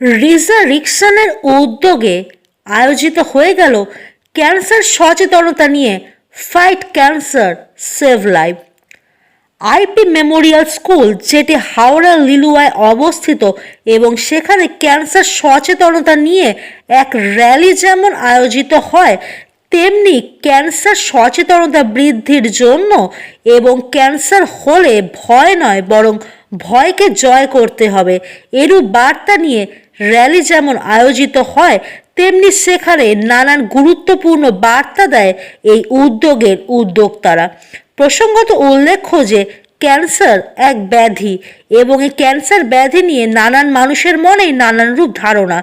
রিজা রিকশনের উদ্যোগে আয়োজিত হয়ে গেল ক্যান্সার সচেতনতা নিয়ে fight cancer save life IP Memorial school, যেটি হাওড়া লিলুয়ায় অবস্থিত, এবং সেখানে ক্যান্সার সচেতনতা নিয়ে এক র্যালি যেমন আয়োজিত হয়, তেমনি ক্যান্সার সচেতনতা বৃদ্ধির জন্য এবং ক্যান্সার হলে ভয় নয়, বরং ভয়কে জয় করতে হবে। এরূপ বার্তা নিয়ে র্যালি যেমন আয়োজিত হয়, তেমনি সেখানে নানান গুরুত্বপূর্ণ বার্তা দেয় এই উদ্যোগের উদ্যোক্তারা। প্রসঙ্গত উল্লেখ্য যে, ক্যান্সার এক ব্যাধি এবং এই ক্যান্সার ব্যাধি নিয়ে নানান মানুষের মনেই নানান রূপ ধারণা।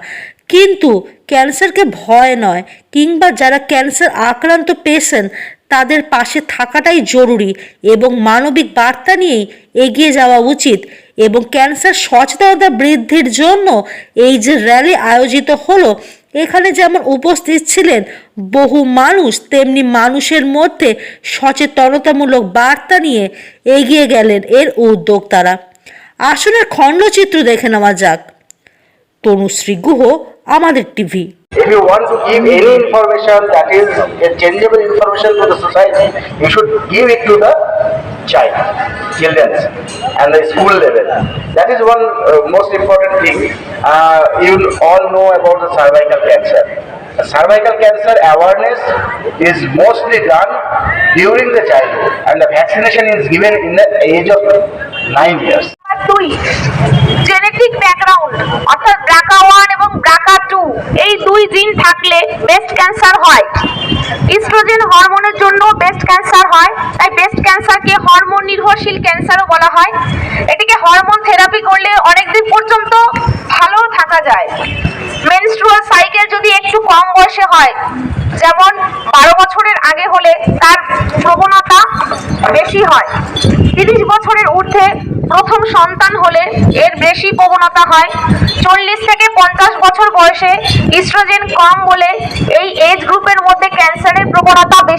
কিন্তু ক্যান্সারকে ভয় নয়, কিংবা যারা ক্যান্সার আক্রান্ত পেশেন্ট তাদের পাশে থাকাটাই জরুরি এবং মানবিক বার্তা নিয়েই এগিয়ে যাওয়া উচিত এবং ক্যান্সার সচেতনতা বৃদ্ধির জন্য এই যে র্যালি আয়োজিত হলো, এখানে যেমন উপস্থিত ছিলেন বহু মানুষ, তেমনি মানুষের মধ্যে সচেতনতামূলক বার্তা নিয়ে এগিয়ে গেলেন এর উদ্যোক্তারা। আসনের খণ্ডচিত্র দেখে নেওয়া যাক। তনুশ্রী গুহ, আমাদের TV. If you want to give any information that is a changeable information to the society, you should give it to the child, children, and the school level. That is one uh, most important thing. Uh, you all know about the cervical cancer. Cervical cancer awareness is mostly done during the childhood, and the vaccination is given in the age of nine years. দুই genetic background অর্থাৎ ব্রাকা one এবং ব্রাকা two এই দুই জিন থাকলে breast cancer হয়। Oestrogen হরমোনের জন্য ব্রেস্ট ক্যান্সার হয়। তাই ব্রেস্ট ক্যান্সারকে হরমোন নির্ভরশীল ক্যান্সারও বলা হয়। এটিকে হরমোন থেরাপি করলে অনেকদিন পর্যন্ত ভালো থাকা যায়। মেনস্ট্রুয়াল সাইকেল যদি একটু কম বয়সে হয়, যেমন বারো বছরের আগে হলে তার প্রবণতা বেশি হয়। তিরিশ বছরের ঊর্ধ্বে প্রথম সন্তান হলে এর বেশি প্রবণতা হয়। চল্লিশ থেকে পঞ্চাশ বছর বয়সে ইস্ট্রোজেন কম বলে এই এজ গ্রুপের মধ্যে ক্যান্সারের প্রবণতা বেশি।